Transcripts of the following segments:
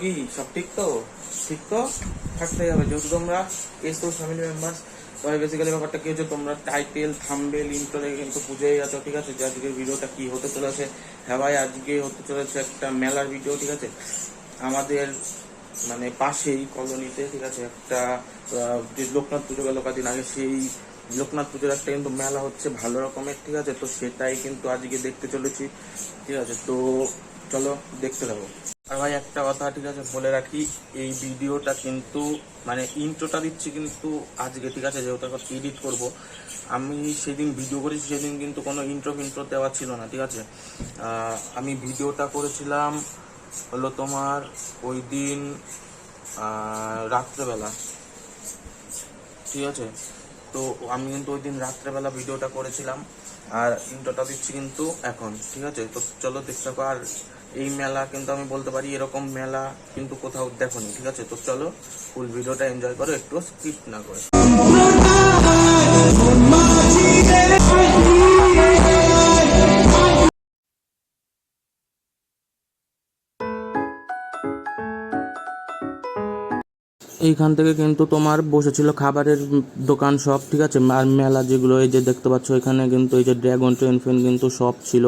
কি? সব ঠিক তো? ঠিক তো? থাকতেই হবে। যেহেতু তোমরা এসো ফ্যামিলি মেম্বার্স তবে বেসিক্যালি ব্যাপারটা কি হচ্ছে? তোমরা টাইটেল থাম্বেল ইন্ট্রো কিন্তু বুঝেই আছো ঠিক আছে? যে আজকের ভিডিওটা কি হতে চলেছে? হ্যাঁ ভাই, আজকে হতে চলেছে একটা মেলার ভিডিও ঠিক আছে? আমাদের মানে পাশেই কলোনিতে, ঠিক আছে? একটা যে লোকনাথ পুজো গেল কদিন আগে, সেই লোকনাথ পুজোর একটা কিন্তু মেলা হচ্ছে ভালো রকমের, ঠিক আছে? তো সেটাই কিন্তু আজকে দেখতে চলেছি, ঠিক আছে? তো চলো, দেখতে থাকো। আর ভাই, একটা কথা ঠিক আছে, বলে রাখি, এই ভিডিওটা কিন্তু মানে ইন্ট্রোটা দিচ্ছি কিন্তু আজকে, ঠিক আছে, যেহেতু এখন এডিট করব। আমি সেদিন ভিডিও করেছি, সেদিন কিন্তু কোনো ইন্ট্রো ফিন্ট্রো দেওয়া ছিল না, ঠিক আছে? আমি ভিডিওটা করেছিলাম হলো তোমার ওই দিন রাত্রেবেলা, ঠিক আছে? তো আমি কিন্তু ওই দিন রাত্রেবেলা ভিডিওটা করেছিলাম, আর ইন্ট্রোটা দিচ্ছি কিন্তু এখন, ঠিক আছে? তো চলো দেখতে আর এই মেলা কিন্তু আমি বলতে পারি এরকম মেলা কিন্তু কোথাও দেখোনি, ঠিক আছে? তো চলো ফুল ভিডিওটা এনজয় করো, একটু স্কিপ না করে। এইখান থেকে কিন্তু তোমার বসেছিল খাবারের দোকান সব, ঠিক আছে? আর মেলা যেগুলো এই যে দেখতে পাচ্ছ, এখানে কিন্তু এই যে ড্রাগন ট্রেন ফেন কিন্তু সব ছিল।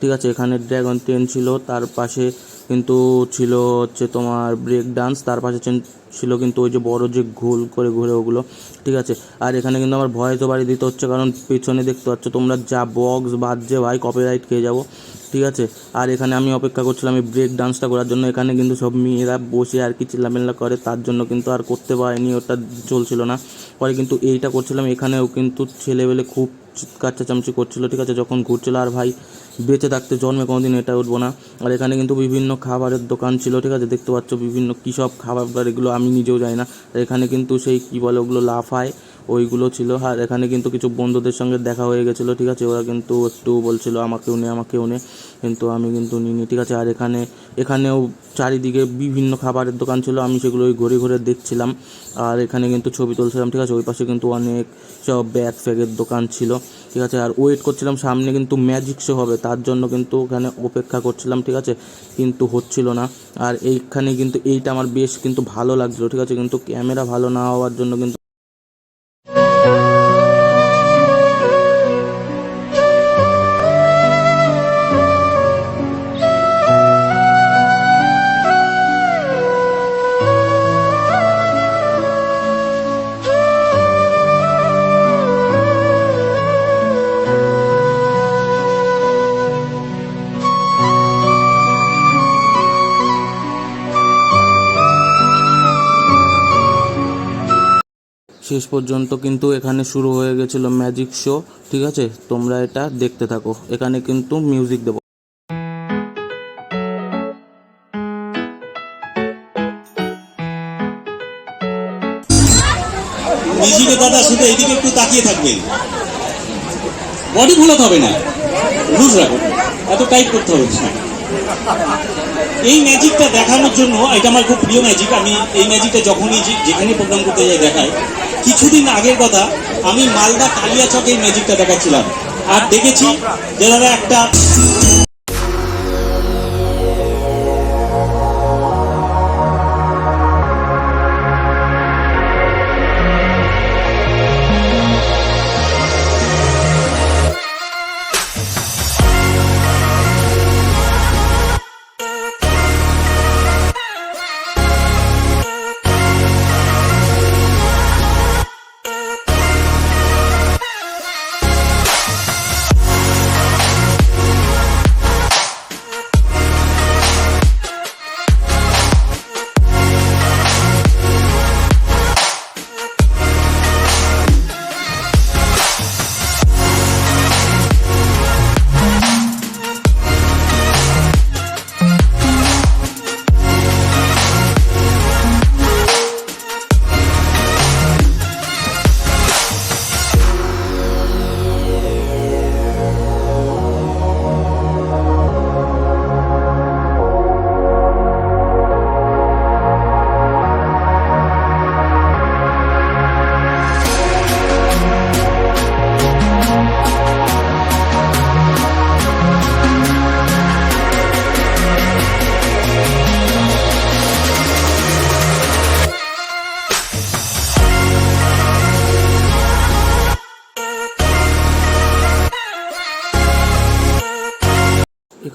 ঠিক আছে, এখানে ড্র্যাগন টেন ছিল, তার পাশে কিন্তু ছিল হচ্ছে তোমার ব্রেক ডান্স তার পাশে ছিল- কিন্তু ওই যে বড় যে ঘোল করে ঘুরে ওগুলো, ঠিক আছে। আর এখানে কিন্তু আমার ভয় তো বাড়ি দিতে হচ্ছে, কারণ পিছনে দেখতে পাচ্ছ তোমরা যা বক্স বাজছে ভাই কপিরাইট খেয়ে যাব। ঠিক আছে? আর এখানে আমি অপেক্ষা করছিলাম এই ব্রেক ডান্সটা করার জন্য। এখানে কিন্তু সব মেয়েরা বসে আর কি চিল্লামেল্লা করে, তার জন্য কিন্তু আর করতে পারেনি, ওটা চলছিল না। পরে কিন্তু এইটা করছিলাম, এখানেও কিন্তু ছেলেবেলে খুব চিৎকার চেঁচামেচি করছিল, ঠিক আছে? যখন ঘুরছিল, আর ভাই বেঁচে থাকতে, জন্মে কোনোদিন এটা উঠবো না। আর এখানে কিন্তু বিভিন্ন খাবারের দোকান ছিল, ঠিক আছে? দেখতে পাচ্ছ বিভিন্ন কী সব খাবার এগুলো আমি নিজেও যাই না। এখানে কিন্তু সেই, কী বলে ওগুলো, লাফায়। ওইগুলো ছিল। আর এখানে কিন্তু কিছু বন্ধুদের সঙ্গে দেখা হয়ে গেছিল, ঠিক আছে? ওরা কিন্তু একটু বলছিল, আমাকেও নে আমাকেও নে। কিন্তু আমি কিন্তু নিইনি, ঠিক আছে? আর এখানে, এখানেও চারিদিকে বিভিন্ন খাবারের দোকান ছিল। আমি সেগুলো ওই ঘুরে ঘুরে দেখছিলাম। আর এখানে কিন্তু ছবি তুলছিলাম, ঠিক আছে? ওই পাশে কিন্তু অনেক সব ব্যাগ ফ্যাগের দোকান ছিল, ঠিক আছে? আর ওয়েট করছিলাম, সামনে কিন্তু ম্যাজিক শো হবে, তার জন্য কিন্তু ওখানে অপেক্ষা করছিলাম, ঠিক আছে? কিন্তু হচ্ছিল না। আর এইখানে কিন্তু এইটা আমার বেশ কিন্তু ভালো লাগছিল, ঠিক আছে? কিন্তু ক্যামেরা ভালো না হওয়ার জন্য কিন্তু শেষ পর্যন্ত কিন্তু এখানে শুরু হয়ে গেছিল ম্যাজিক শো ঠিক আছে? তোমরা এটা দেখতে থাকো। এখানে কিন্তু মিউজিক দেবো। মিউজিকে দাদা শুধু এইদিকে একটু তাকিয়ে থাকবেন বডি ভুলাতে হবে না। লুজ রাখো এত টাইট করতে হবে। এই ম্যাজিকটা দেখানোর জন্য, এটা আমার খুব প্রিয় ম্যাজিক, আমি এই ম্যাজিকটা যখনই যেখানে প্রোগ্রাম করতে যাই দেখাই। কিছুদিন আগের কথা, আমি মালদা কালিয়াচকে এই ম্যাজিকটা দেখাচ্ছিলাম। আর দেখেছি যে একটা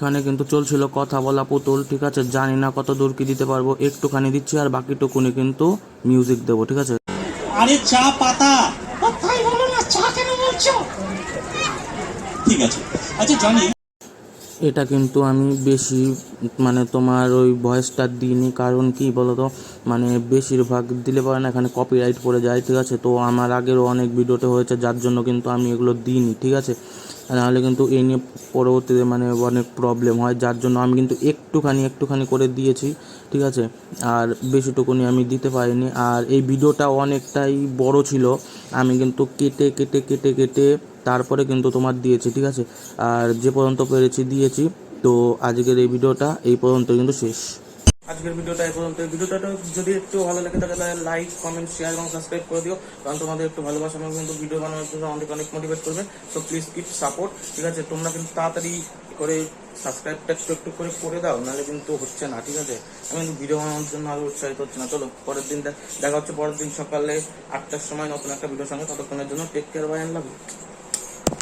এখানে কিন্তু চলছিল কথা বলা পুতুল ঠিক আছে? জানি না কত দূর কি দিতে পারব একটুখানি দিচ্ছি আর বাকিটুকুনি কিন্তু মিউজিক দেবো ঠিক আছে? আরে চা পাতা! কথাই বলো না? চা কেন বলছো? ঠিক আছে। আচ্ছা জানি এটা কিন্তু আমি বেশি মানে তোমার ওই ভয়েসটা দিইনি, কারণ কি বলতো মানে বেশিরভাগ দিলে পরে না এখানে কপিরাইট পড়ে যায়, ঠিক আছে? তো আমার আগেরও অনেক ভিডিওতে হয়েছে, যার জন্য কিন্তু আমি এগুলো দিইনি, ঠিক আছে? নাহলে কিন্তু এই নিয়ে পরবর্তীতে মানে অনেক প্রবলেম হয়, যার জন্য আমি কিন্তু একটুখানি একটুখানি করে দিয়েছি, ঠিক আছে? আর বেশিটুকুনি আমি দিতে পারিনি, আর এই ভিডিওটা অনেকটাই বড় ছিল, আমি কিন্তু কেটে কেটে কেটে কেটে তারপরে কিন্তু তোমার দিয়েছি, ঠিক আছে? আর যে পর্যন্ত পেরেছি, দিয়েছি। তো আজকের এই ভিডিওটা এই পর্যন্ত কিন্তু শেষ। আজকের ভিডিওটা এই পর্যন্ত। ভিডিওটা যদি একটু ভালো লাগে তাহলে লাইক কমেন্ট শেয়ার এবং সাবস্ক্রাইব করে দিও। কারণ তোমাদের একটু ভালোবাসা কিন্তু ভিডিও বানানোর জন্য অনেক অনেক মোটিভেট করবে। সো প্লিজ কিপ সাপোর্ট ঠিক আছে? তোমরা কিন্তু তাড়াতাড়ি করে সাবস্ক্রাইবটা একটু একটু করে করে দাও, নাহলে কিন্তু হচ্ছে না, ঠিক আছে? আমি কিন্তু ভিডিও বানানোর জন্য আরও উৎসাহিত হচ্ছে না। চলো, পরের দিন দেখা হচ্ছে পরের দিন সকালে আটটার সময় নতুন একটা ভিডিওর সঙ্গে। ততক্ষণের জন্য টেক কেয়ার বাই লাভ